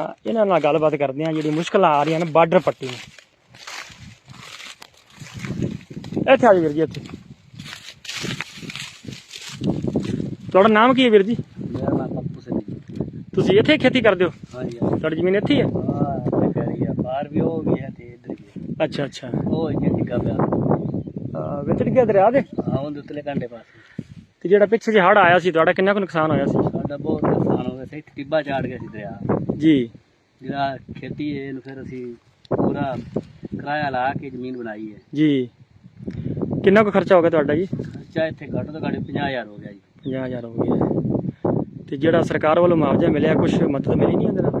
ਇਹਨਾਂ ਨਾਲ ਗੱਲਬਾਤ ਕਰਦੇ ਹਾਂ ਜਿਹੜੀ ਮੁਸ਼ਕਲਾਂ ਆ ਰਹੀਆਂ ਨੇ ਬਾਰਡਰ ਪੱਟੀ ਨੂੰ। ਇੱਥੇ ਆ ਜਾਓ ਵੀਰ ਜੀ ਇੱਥੇ। ਤੁਹਾਡਾ ਨਾਮ ਕੀ ਹੈ ਵੀਰ ਜੀ? ਮੇਰਾ ਨਾਮ ਪੱਪੂ ਸਿੰਘ ਜੀ। ਤੁਸੀਂ ਇੱਥੇ ਖੇਤੀ ਕਰਦੇ ਹੋ? ਹਾਂਜੀ ਤੁਹਾਡੀ ਜ਼ਮੀਨ ਇੱਥੇ ਹੀ ਹੈ? ਕਰੀ ਆ। ਬਾਹਰ ਵੀ ਉਹ ਵੀ ਹੈ ਤੇ ਇੱਧਰ ਵੀ। ਅੱਛਾ ਅੱਛਾ। ਉਹ ਜੇ ਨਿਕਾ ਪਿਆ ਵਿਚੜ ਗਿਆ ਦਰਿਆ ਦੇ? ਹਾਂ ਉਹਦੇ ਉੱਤਲੇ ਕੰਡੇ ਪਾਸੇ। ਤੇ ਜਿਹੜਾ ਪਿੱਛੇ ਜੇ ਹੜ ਆਇਆ ਸੀ ਤੁਹਾਡਾ ਕਿੰਨਾ ਕੁ ਨੁਕਸਾਨ ਹੋਇਆ ਸੀ? ਸਾਡਾ ਬਹੁਤ ਨੁਕਸਾਨ ਹੋ ਗਿਆ ਸੀ। ਟਿੱਬਾ ਗਿਆ ਸੀ ਦਰਿਆ। ਜੀ। ਜਿਹੜਾ ਖੇਤੀ ਹੈ ਇਹਨੂੰ ਫਿਰ ਅਸੀਂ ਪੂਰਾ ਕਿਰਾਇਆ ਲਾ ਕੇ ਜ਼ਮੀਨ ਬਣਾਈ ਹੈ। ਜੀ। ਕਿੰਨਾ ਕੁ ਖਰਚਾ ਹੋ ਗਿਆ ਤੁਹਾਡਾ ਜੀ? ਖਰਚਾ ਇੱਥੇ ਘੱਟ ਤੋਂ ਘੱਟ 50000 ਹੋ ਗਿਆ ਜੀ। 50000 ਹੋ ਗਿਆ। ਤੇ ਜਿਹੜਾ ਸਰਕਾਰ ਵੱਲੋਂ ਮੁਆਵਜ਼ਾ ਮਿਲਿਆ ਕੁਝ ਮਦਦ ਮਿਲੀ ਨਹੀਂ ਉਹਦੇ ਨਾਲ?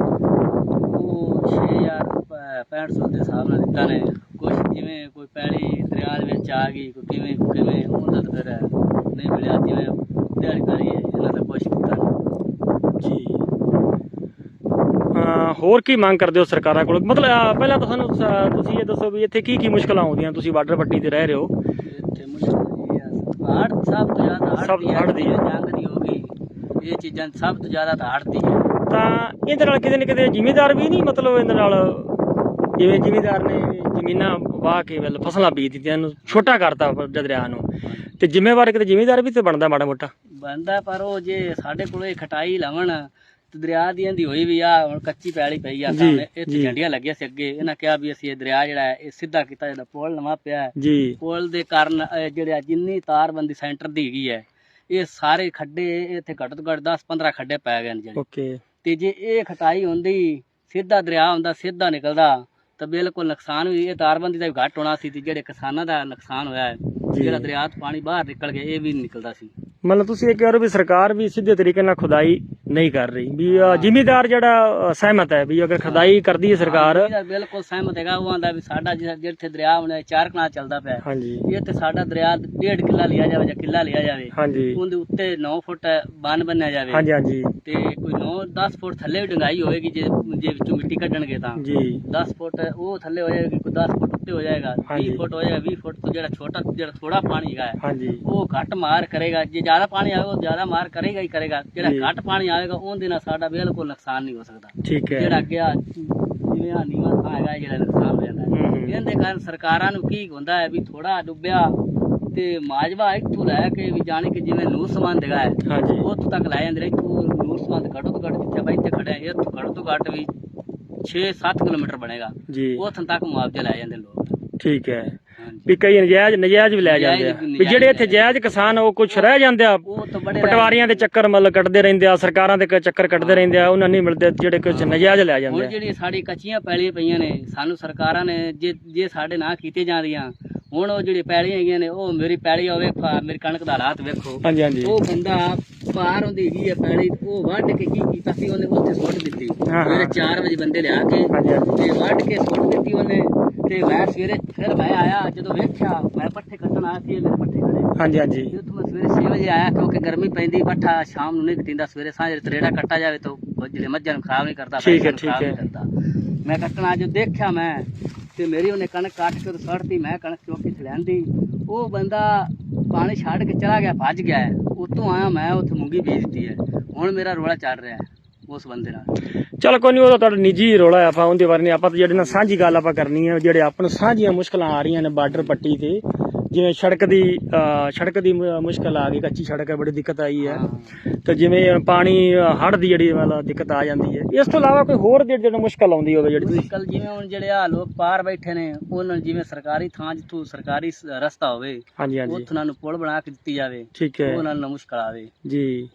ਉਹ 6000 6500 ਦੇ ਹਿਸਾਬ ਨਾਲ ਦਿੱਤਾ ਨੇ। ਕੁਝ ਜਿਵੇਂ ਕੋਈ ਪੈਲੀ ਦਰਿਆ ਦੇ ਵਿੱਚ ਆ ਗਈ ਕੋਈ ਕਿਵੇਂ ਕਿਵੇਂ ਉਹਦਾ ਤਾਂ ਫਿਰ ਨਹੀਂ ਮਿਲਿਆ। ਜਿਵੇਂ ਦਿਹਾੜੀ ਕਰੀ ਇਹਨਾਂ ਦਾ ਕੁਝ ਕੀਤਾ ਨਹੀਂ ਜੀ ਅਹ ਹੋਰ ਕੀ ਮੰਗ ਕਰਦੇ ਹੋ ਸਰਕਾਰਾਂ ਕੋਲ? ਮਤਲਬ ਪਹਿਲਾਂ ਤਾਂ ਸਾਨੂੰ ਤੁਸੀਂ ਇਹ ਦੱਸੋ ਵੀ ਇੱਥੇ ਕੀ ਕੀ ਮੁਸ਼ਕਲਾਂ ਆਉਂਦੀਆਂ? ਤੁਸੀਂ ਬਾਰਡਰ ਪੱਟੀ ਤੇ ਰਹਿ ਰਹੇ ਹੋ। ਇੱਥੇ ਮੁਸ਼ਕਲ ਇਹ ਆ। ਹਾੜ ਸਭ ਤੋਂ ਜ਼ਿਆਦਾ ਸਭ ਹਾੜ ਦੀ ਹੜ੍ਹ ਦੀ ਹੈ। ਜੰਗ ਦੀ ਹੋ ਗਈ। ਇਹ ਚੀਜ਼ਾਂ ਸਭ ਤੋਂ ਜ਼ਿਆਦਾ ਤਾਂ ਹਾੜ ਦੀ ਹੈ। ਤਾਂ ਇਹਦੇ ਨਾਲ ਕਿਤੇ ਨਾ ਕਿਤੇ ਜ਼ਿਮੀਦਾਰ ਵੀ ਨਹੀਂ ਮਤਲਬ ਇਹਦੇ ਨਾਲ ਜਿਵੇਂ ਜ਼ਿਮੀਦਾਰ ਨੇ ਜ਼ਮੀਨਾਂ ਵਾਹ ਕੇ ਵੱਲ ਫਸਲਾਂ ਬੀਜ ਦਿੱਤੀਆਂ ਇਹਨੂੰ ਛੋਟਾ ਕਰਤਾ ਦਰਿਆ ਨੂੰ। ਤੇ ਜ਼ਿੰਮੇਵਾਰ ਕਿਤੇ ਜ਼ਿਮੀਦਾਰ ਵੀ ਤੇ ਬਣਦਾ ਮਾੜਾ ਮੋਟਾ। ਬੰਦਾ ਪਰ ਉਹ ਜੇ ਸਾਡੇ ਕੋਲੇ ਖਟਾਈ ਲਾਵਣ ਤੇ ਦਰਿਆ ਦੀ ਇਹਦੀ ਹੋਈ ਵੀ ਆ ਹੁਣ ਕੱਚੀ ਪੈਲੀ ਪਈ ਆ ਸਾਹਮਣੇ ਇੱਥੇ। ਝੰਡੀਆਂ ਲੱਗੀਆਂ ਸੀ ਅੱਗੇ। ਇਹਨਾਂ ਕਿਹਾ ਵੀ ਅਸੀਂ ਇਹ ਦਰਿਆ ਜਿਹੜਾ ਹੈ ਇਹ ਸਿੱਧਾ ਕੀਤਾ ਜਿਹੜਾ ਪੁਲ ਨਵਾਂ ਪਿਆ ਹੈ। ਜੀ। ਪੁਲ ਦੇ ਕਾਰਨ ਜਿਹੜੇ ਜਿੰਨੀ ਤਾਰਬੰਦੀ ਸੈਂਟਰ ਦੀ ਹੈਗੀ ਹੈ ਇਹ ਸਾਰੇ ਖੱਡੇ ਇੱਥੇ ਘੱਟ ਤੋਂ ਘੱਟ 10 15 ਖੱਡੇ ਪੈ ਗਏ ਨੇ ਜਿਹੜੇ। ਓਕੇ। ਤੇ ਜੇ ਇਹ ਖਟਾਈ ਹੁੰਦੀ ਸਿੱਧਾ ਦਰਿਆ ਹੁੰਦਾ ਸਿੱਧਾ ਨਿਕਲਦਾ ਤਾਂ ਬਿਲਕੁਲ ਨੁਕਸਾਨ ਵੀ ਇਹ ਤਾਰਬੰਦੀ ਦਾ ਵੀ ਘੱਟ ਹੋਣਾ ਸੀ ਤੇ ਜਿਹੜੇ ਕਿਸਾਨਾਂ ਦਾ ਨੁਕਸਾਨ ਹੋਇਆ ਹੈ। ਜਿਹੜਾ ਦਰਿਆ ਤੋਂ ਪਾਣੀ ਬਾਹਰ ਨਿਕਲ ਗਿਆ ਇਹ ਵੀ ਨਿਕਲਦਾ ਸੀ। ਮਤਲਬ ਤੁਸੀਂ ਇਹ ਕਹਿ ਰਹੇ ਹੋ ਵੀ ਸਰਕਾਰ ਵੀ ਸਿੱਧੇ ਤਰੀਕੇ ਨਾਲ ਖੁਦਾਈ ਨਹੀਂ ਕਰ ਰਹੀ। ਵੀ ਜ਼ਿਮੀਦਾਰ ਜਿਹੜਾ ਸਹਿਮਤ ਹੈ ਵੀ ਅਗਰ ਖੁਦਾਈ ਕਰਦੀ ਹੈ ਸਰਕਾਰ। ਬਿਲਕੁਲ ਸਹਿਮਤ ਹੈਗਾ। ਉਹ ਆਂਦਾ ਵੀ ਸਾਡਾ ਜਿਹੜਾ ਜਿੱਥੇ ਦਰਿਆ ਹੁਣ ਚਾਰ ਕਨਾਲ ਚੱਲਦਾ ਪਿਆ। ਹੈ, ਹਾਂਜੀ। ਇਹ ਤੇ ਸਾਡਾ ਦਰਿਆ ਡੇਢ ਕਿੱਲਾ ਲਿਆ ਜਾਵੇ ਜਾਂ ਕਿੱਲਾ ਲਿਆ ਜਾਵੇ। ਹਾਂਜੀ। ਉਹਦੇ ਉੱਤੇ 9 ਫੁੱਟ ਬੰਨ ਬੰਨਿਆ ਜਾਵੇ। ਹਾਂਜੀ ਹਾਂਜੀ। ਤੇ ਕੋਈ 9 10 ਫੁੱਟ ਥੱਲੇ ਵੀ ਡੰਗਾਈ ਹੋਏਗੀ ਜੇ ਜੇ ਵਿੱਚੋਂ ਮਿੱਟੀ ਕੱਢਣਗੇ ਤਾਂ। ਜੀ। 10 ਫੁੱਟ ਉਹ ਥੱਲੇ ਹੋ ਜਾਏਗੀ ਕੋਈ 10 ਫੁੱਟ ਉੱਤੇ ਹੋ ਜਾਏਗਾ 20 ਹਾਂਜੀ। ਫੁੱਟ ਹੋ ਜਾਏਗਾ 20 ਫੁੱਟ ਤੋਂ ਜਿਹੜਾ ਛੋਟਾ ਜਿਹੜਾ ਥੋੜਾ ਪਾਣੀ ਹੈਗਾ ਹੈ, ਹਾਂਜੀ। ਉਹ ਘੱਟ ਮਾਰ ਕਰੇਗਾ ਜੇ ਜ਼ਿਆਦਾ ਪਾਣੀ ਆਵੇ ਉਹ ਜ਼ਿਆਦਾ ਮਾਰ ਕਰੇਗਾ ਹੀ ਕਰੇਗਾ ਜੀ। ਜਿਹੜਾ ਘੱਟ ਪਾਣੀ ਆਵੇਗਾ ਉਹਦੇ ਨਾਲ ਸਾਡਾ ਬਿਲਕੁਲ ਨੁਕਸਾਨ ਨਹੀਂ ਹੋ ਸਕਦਾ। ਠੀਕ ਹੈ। ਜਿਹੜਾ ਅੱਗੇ ਆ ਜਿਵੇਂ ਆ ਨੀਵਾਂ ਥਾਂ ਹੈਗਾ ਜਿਹੜਾ ਨੁਕਸਾਨ ਹੋ ਜਾਂਦਾ ਹੈ। ਹੂੰ, ਹੂੰ। ਇਹਦੇ ਕਾਰਨ ਸਰਕਾਰਾਂ ਨੂੰ ਕੀ ਹੁੰਦਾ ਹੈ ਵੀ ਥੋੜਾ ਡੁੱਬਿਆ ਤੇ ਮਾਜਵਾ ਇੱਥੋਂ ਲੈ ਕੇ ਵੀ ਜਾਣੀ ਕਿ ਜਿਵੇਂ ਨੂਰ ਸਮਾਨ ਦੇਗਾ ਹੈ ਹਾਂਜੀ। ਉੱਥੋਂ ਤੱਕ ਲੈ ਜਾਂਦੇ ਨੇ ਇੱਥੋਂ ਨੂਰ ਸਮਾਨ ਘੱਟੋ ਤੋਂ ਘੱਟ ਜਿੱਥੇ ਆਪਾਂ ਇੱਥੇ ਖੜੇ ਆ ਇੱਥੋਂ ਘੱਟ ਤੋਂ ਘੱਟ ਵੀ 6-7 ਕਿਲੋਮੀਟਰ ਬਣੇਗਾ। ਜੀ। ਉੱਥੋਂ ਤੱਕ ਮੁਆਵਜ਼ਾ ਲੈ ਜਾਂਦੇ ਲੋਕ। ਠੀਕ ਹੈ। ਹਾਂਜੀ। ਵੀ ਕਈ ਨਜਾਇਜ਼ ਨਜਾਇਜ਼ ਵੀ ਲੈ ਜਾਂਦੇ ਆ। ਨਜਾਇਜ਼ ਵੀ ਜਿਹੜੇ ਇੱਥੇ ਜਾਇਜ਼ ਕਿਸਾਨ ਉਹ ਕੁਛ ਰਹਿ ਜਾਂਦੇ ਆ। ਉਹ ਤਾਂ ਬੜੇ ਪਟਵਾਰੀਆਂ ਦੇ ਚੱਕਰ ਮਤਲਬ ਕੱਟਦੇ ਰਹਿੰਦੇ ਆ ਸਰਕਾਰਾਂ ਦੇ ਕ- ਚੱਕਰ ਕੱਟਦੇ ਰਹਿੰਦੇ ਆ ਉਹਨਾਂ ਨਹੀਂ ਮਿਲਦੇ ਜਿਹੜੇ ਕੁਝ ਨਜਾਇਜ਼ ਲੈ ਜਾਂਦੇ ਹੁਣ ਆ। ਜਿਹੜੀ ਸਾਡੀ ਕੱਚੀਆਂ ਪੈਲੀਆਂ ਪਈਆਂ ਨੇ ਸਾਨੂੰ ਸਰਕਾਰਾਂ ਨੇ ਜੇ ਜੇ ਸਾਡੇ ਨਾਲ ਕੀਤੇ ਜਾਂਦੀਆਂ ਹੁਣ ਉਹ ਜਿਹੜੀ ਪੈਲੀਆਂ ਹੈਗੀਆਂ ਨੇ ਉਹ ਮੇਰੀ ਪੈਲੀ ਹੋਵੇ ਮੇਰੀ ਕਣਕ ਦਾ ਹਾਲਾਤ ਵੇਖੋ। ਹਾਂਜੀ ਹਾਂਜੀ। ਉਹ ਬੰਦਾ ਪਾਰ ਹੁੰਦੀ ਹੈਗੀ ਹੈ ਪੈਲੀ ਉਹ ਵੱਢ ਕੇ ਕੀ ਕੀਤਾ ਸੀ ਉਹਨੇ? ਉੱਥੇ ਸੁੱਟ ਦਿੱਤੀ। ਹਾਂ, ਹਾਂ। ਮੇਰੇ 4 ਵਜੇ ਬੰਦੇ ਲਿਆ ਕੇ ਹਾਂਜੀ ਹਾਂਜੀ। ਤੇ ਵੱਢ ਕੇ ਸੁੱਟ ਦਿੱਤੀ ਉਹਨੇ। ਤੇ ਮੈਂ ਸਵੇਰੇ ਫਿਰ ਮੈਂ ਆਇਆ ਜਦੋਂ ਵੇਖਿਆ ਮੈਂ ਪੱਠੇ ਕੱਟਣ ਆਇਆ ਸੀ ਇਹ ਮੇਰੇ ਪੱਠੇ ਖੜੇ। ਹਾਂਜੀ ਹਾਂਜੀ। ਜਦੋਂ ਮੈਂ ਸਵੇਰੇ 6 ਵਜੇ ਆਇਆ ਕਿਉਂਕਿ ਗਰਮੀ ਪੈਂਦੀ ਪੱਠਾ ਸ਼ਾਮ ਨੂੰ ਨਹੀਂ ਕਟਿੰਦਾ ਸਵੇਰੇ ਸਾਂਝ ਤਰੇੜਾ ਕੱਟਾ ਜਾਵੇ ਤਾਂ ਜਿਹੜੇ ਮੱਝਾਂ ਨੂੰ ਖਰਾਬ ਨਹੀਂ ਕਰਦਾ ਠੀਕ ਹੈ, ਠੀਕ ਕਰਦਾ। ਮੈਂ ਕੱਟਣਾ ਜੋ ਦੇਖਿਆ ਮੈਂ ਤੇ ਮੇਰੀ ਉਹਨੇ ਕਣਕ ਕੱਟ ਕੇ ਸੜਤੀ ਮੈਂ ਕਣਕ ਚੌਕੀ ਲੈਂਦੀ। ਉਹ ਬੰਦਾ ਪਾਣੀ ਛੱਡ ਕੇ ਚਲਾ ਗਿਆ ਭੱਜ ਗਿਆ ਹੈ। ਉੱਤੋਂ ਆਇਆ ਮੈਂ ਉੱਥੇ ਮੂੰਗੀ ਬੀਜ ਦਿੱਤੀ ਹੈ। ਹੁਣ ਮੇਰਾ ਰੋਲਾ ਚੱਲ ਰਿਹਾ ਹੈ। ਉਸ ਬੰਦੇ ਨਾਲ। ਚਲ ਕੋਈ ਨਹੀਂ ਉਹ ਤਾਂ ਤੁਹਾਡਾ ਨਿੱਜੀ ਰੋਲਾ ਆ ਆਪਾਂ ਉਹਦੇ ਬਾਰੇ ਨਹੀਂ ਆਪਾਂ ਤਾਂ ਜਿਹੜੇ ਨਾਲ ਸਾਂਝੀ ਗੱਲ ਆਪਾਂ ਕਰਨੀ ਹੈ ਜਿਹੜੇ ਆਪਾਂ ਨੂੰ ਸਾਂਝੀਆਂ ਮੁਸ਼ਕਲਾਂ ਆ ਰਹੀਆਂ ਨੇ ਬਾਰਡਰ ਪੱਟੀ ਤੇ ਜਿਵੇਂ ਸੜਕ ਦੀ ਸੜਕ ਦੀ ਮੁਸ਼ਕਲ ਆ ਗਈ ਕੱਚੀ ਸੜਕ ਹੈ ਬੜੀ ਦਿੱਕਤ ਆਈ ਹੈ। ਤੇ ਜਿਵੇਂ ਪਾਣੀ ਹੜ੍ਹ ਦੀ ਜਿਹੜੀ ਮਤਲਬ ਦਿੱਕਤ ਆ ਜਾਂਦੀ ਹੈ ਇਸ ਤੋਂ ਇਲਾਵਾ ਕੋਈ ਹੋਰ ਜਿਹੜੀ ਜਿਹੜੀ ਮੁਸ਼ਕਲ ਆਉਂਦੀ ਹੋਵੇ ਜਿਹੜੀ ਮੁਸ਼ਕਲ ਜਿਵੇਂ ਹੁਣ ਜਿਹੜੇ ਆ ਲੋਕ ਪਾਰ ਬੈਠੇ ਨੇ ਉਹਨਾਂ ਨੂੰ ਜਿਵੇਂ ਸਰਕਾਰੀ ਥਾਂ ਜਿੱਥੋਂ ਸਰਕਾਰੀ ਰਸਤਾ ਹੋਵੇ ਹਾਂਜੀ ਹਾਂਜੀ। ਉੱਥੋਂ ਨੂੰ ਪੁਲ ਬਣਾ ਕੇ ਦਿੱਤੀ ਜਾਵੇ ਠੀਕ ਹੈ। ਉਹਨਾਂ ਨੂੰ ਮੁਸ਼ਕਲ ਆਵੇ। ਜੀ।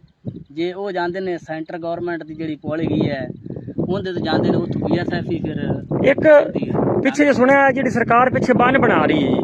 ਜੇ ਉਹ ਜਾਂਦੇ ਨੇ ਸੈਂਟਰ ਗਵਰਨਮੈਂਟ ਦੀ ਜਿਹੜੀ ਪੁਲ ਹੈਗੀ ਹੈ ਉਹਦੇ ਤੇ ਜਾਂਦੇ ਨੇ ਉੱਥੋਂ ਬੀਐਸਐਫ ਹੀ ਫਿਰ ਇੱਕ ਪਿੱਛੇ ਜੇ ਸੁਣਿਆ ਜਿਹੜੀ ਸਰਕਾਰ ਪਿੱਛੇ ਬੰਨ ਬਣਾ ਰਹੀ ਹੈ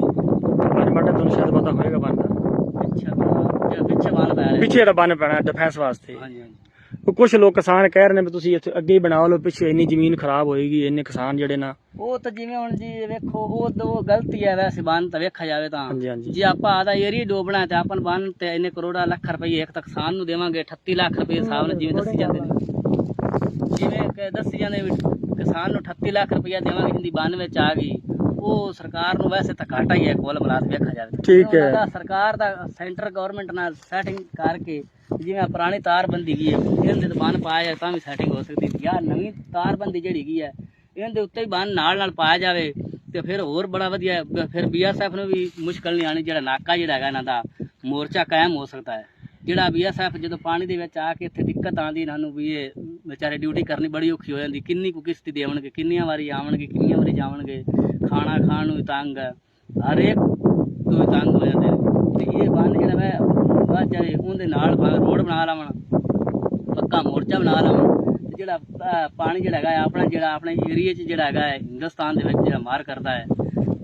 ਬੰਨ ਬੜਾ ਤੁਹਾਨੂੰ ਸ਼ਾਇਦ ਪਤਾ ਹੋਏਗਾ ਬੰਨ। ਦਾ ਪਿੱਛੇ ਬਣਾ- ਪੈ ਰਿਹਾ। ਜਿਹੜਾ ਬੰਨ ਪੈਣਾ ਡਿਫੈਂਸ ਵਾਸਤੇ। ਹਾਂਜੀ ਹਾਂਜੀ। ਉਹ ਕੁਝ ਲੋਕ ਕਿਸਾਨ ਕਹਿ ਰਹੇ ਨੇ ਵੀ ਤੁਸੀਂ ਇੱਥੇ ਅੱਗੇ ਹੀ ਬਣਾ ਲਓ ਪਿੱਛੇ ਇੰਨੀ ਜ਼ਮੀਨ ਖਰਾਬ ਹੋਏਗੀ ਇੰਨੇ ਕਿਸਾਨ ਜਿਹੜੇ ਨਾ। ਉਹ ਤਾਂ ਜਿਵੇਂ ਹੁਣ ਜੀ ਵੇਖੋ ਉਹ ਉਹ ਗਲਤੀ ਹੈ ਵੈਸੇ ਬੰਨ ਤਾਂ ਵੇਖਿਆ ਜਾਵੇ ਤਾਂ। ਹਾਂਜੀ ਹਾਂਜੀ। ਜੇ ਆਪਾਂ ਆਦਾ ਏਰੀਆ ਡੋਬਣਾ ਤੇ ਆਪਾਂ ਬੰਨ ਤੇ ਇੰਨੇ ਕਰੋੜਾ ਲੱਖ ਰੁਪਏ ਇੱਕ ਤਾਂ ਕਿਸਾਨ ਨੂੰ ਦੇਵਾਂਗੇ 38 ਲੱਖ ਰੁਪਏ ਹਿਸਾਬ ਨਾਲ ਜਿਵੇਂ ਦੱਸੀ ਜਾਂਦੇ ਨੇ। ਜਿਵੇਂ ਕਿ ਦੱਸੀ ਜਾਂਦੇ ਵੀ ਕਿਸਾਨ ਨੂੰ 38 ਲੱਖ ਰੁਪਏ ਦੇਵਾਂਗੇ ਜਿੰਦੀ ਬੰਨ ਵਿੱਚ ਆ ਗਈ ਉਹ ਸਰਕਾਰ ਨੂੰ ਵੈਸੇ ਤਾਂ ਘਾਟਾ ਹੀ ਹੈ ਕੋਲ ਮਲਾਤ ਵੇਖਿਆ ਜਾਵੇ ਠੀਕ ਹੈ। ਉਹਨਾਂ ਦਾ ਸਰਕਾਰ ਦਾ ਸੈਂਟਰ ਗਵਰਨਮੈਂਟ ਨਾਲ ਸੈਟਿੰਗ ਕਰਕੇ ਜਿਵੇਂ ਆਹ ਪੁਰਾਣੀ ਤਾਰਬੰਦੀ ਗਈ ਹੈ ਇਹਦੇ ਤੇ ਬੰਨ ਪਾਇਆ ਜਾਵੇ ਤਾਂ ਵੀ ਸੈਟਿੰਗ ਹੋ ਸਕਦੀ ਯਾਰ ਜਾਂ ਨਵੀਂ ਤਾਰਬੰਦੀ ਜਿਹੜੀ ਗਈ ਹੈ ਇਹਦੇ ਉੱਤੇ ਹੀ ਬੰਨ ਨਾਲ ਨਾਲ ਪਾਇਆ ਜਾਵੇ ਤੇ ਫਿਰ ਹੋਰ ਬੜਾ ਵਧੀਆ ਹੈ। ਬ- ਫਿਰ ਬੀਐਸਐਫ ਨੂੰ ਵੀ ਮੁਸ਼ਕਲ ਨਹੀਂ ਆਣੀ ਜਿਹੜਾ ਨਾਕਾ ਜਿਹੜਾ ਹੈਗਾ ਇਹਨਾਂ ਦਾ, ਮੋਰਚਾ ਕਾਇਮ ਹੋ ਸਕਦਾ ਹੈ ਜਿਹੜਾ ਬੀਐਸਐਫ ਜਦੋਂ ਪਾਣੀ ਦੇ ਵਿੱਚ ਆ ਕੇ ਇੱਥੇ ਦਿੱਕਤ ਆਉਂਦੀ ਇਹਨਾਂ ਨੂੰ ਵੀ ਇਹ ਵਿਚਾਰੇ ਡਿਊਟੀ ਕਰਨੀ ਬੜੀ ਔਖੀ ਹੋ ਜਾਂਦੀ, ਕਿੰਨੀ ਕੁ ਕਿਸ਼ਤੀ ਦੇਵਣਗੇ, ਕਿੰਨੀਆਂ ਵਾਰੀ ਆਵਣਗੇ, ਕਿੰਨੀਆਂ ਵਾਰੀ ਜਾਵਣਗੇ, ਖਾਣਾ ਖਾਣ ਨੂੰ ਵੀ ਤੰਗ ਹੈ ਹਰ ਤੋਂ ਵੀ ਤੰਗ ਹੋ ਜਾਂਦੇ ਨੇ ਤੇ ਇਹ ਬੰਨ ਜਿਹੜਾ ਵਾ ਜਾਏ ਉਹਦੇ ਨਾਲ ਰੋਡ ਬਣਾ ਲਾਵਣ ਪੱਕਾ ਮੋਰਚਾ ਬਣਾ ਲਾਵਣ ਜਿਹੜਾ ਪਾਣੀ ਜਿਹੜਾ ਹੈਗਾ ਹੈ, ਆਪਣਾ ਜਿਹੜਾ ਆਪਣੇ ਏਰੀਏ 'ਚ ਜਿਹੜਾ ਹੈਗਾ ਹੈ ਹਿੰਦੁਸਤਾਨ ਦੇ ਵਿੱਚ ਜਿਹੜਾ ਮਾਰ ਕਰਦਾ ਹੈ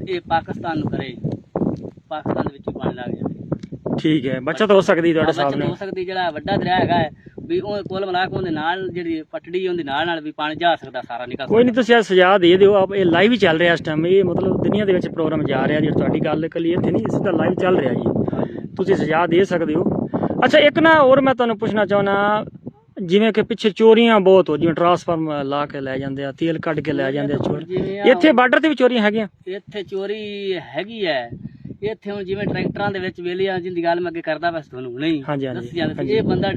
ਇਹ ਪਾਕਿਸਤਾਨ ਨੂੰ ਕਰੇ। ਪਾਕਿਸਤਾਨ ਦੇ ਵਿੱਚ ਵੀ ਪਾਣੀ ਲੱਗ ਜਾਵੇ। ਠੀਕ ਹੈ। ਬੱਚਤ ਹੋ ਸਕਦੀ ਤੁਹਾਡੇ ਬਚਤ ਹਿਸਾਬ ਹੋ ਸਕਦੀ ਜਿਹੜਾ ਵੱਡਾ ਦਰਿਆ ਹੈਗਾ ਹੈ ਵੀ ਉਹ ਕੋਲ ਮਿਲਾ ਕੇ ਉਹਦੇ ਨਾਲ ਜਿਹੜੀ ਪਟੜੀ ਉਹਦੇ ਨਾਲ ਨਾਲ ਵੀ ਪਾਣੀ ਜਾ ਸਕਦਾ ਸਾਰਾ ਨਿਕਲ ਕੋਈ ਨਹੀਂ ਤੁਸੀਂ ਇਹ ਸੁਝਾਅ ਦੇ ਦਿਓ। ਆਪ ਇਹ ਲਾਈਵ ਹੀ ਚੱਲ ਰਿਹਾ ਇਸ ਟਾਈਮ ਇਹ ਮਤਲਬ ਦੁਨੀਆ ਦੇ ਵਿੱਚ ਪ੍ਰੋਗਰਾਮ ਜਾ ਰਿਹਾ ਜਿਹੜੀ ਤੁਹਾਡੀ ਗੱਲ ਕੱਲੀ ਇੱਥੇ ਨਹੀਂ ਇਸ ਦਾ ਲਾਈਵ ਚੱਲ ਰਿਹਾ ਜੀ। ਤੁਸੀਂ ਸੁਝਾਅ ਦੇ ਸਕਦੇ ਹੋ। ਅੱਛਾ ਇੱਕ ਨਾ ਹੋਰ ਮੈਂ ਤੁਹਾਨੂੰ ਪੁੱਛਣਾ ਚਾਹੁੰਦਾ ਜਿਵੇਂ ਕਿ ਪਿੱਛੇ ਚੋਰੀਆਂ ਬਹੁਤ ਹੋ ਜਿਵੇਂ ਟਰਾਂਸਫਾਰਮ ਲਾ ਕੇ ਲੈ ਜਾਂਦੇ ਆ ਤੇਲ ਕੱਢ ਕੇ ਲੈ ਜਾਂਦੇ ਆ ਚੋਰ। ਆ ਇੱਥੇ ਬਾਰਡਰ ਤੇ ਵੀ ਚੋਰੀਆਂ ਹੈਗੀਆਂ? ਇੱਥੇ ਚੋਰੀ ਹੈਗੀ ਹੈ ਇੱਥੇ ਹੁਣ ਜਿਵੇਂ ਟਰੈਕਟਰਾਂ ਦੇ ਵਿੱਚ ਵੇਲੀਆਂ ਜਿੰਦੀ ਗੱਲ ਮੈਂ ਅੱਗੇ ਕਰਦਾ ਬਸ ਤੁਹਾਨੂੰ ਨਹੀਂ ਹਾਂਜੀ, ਹਾਂਜੀ। ਇਹ ਬੰਦਾ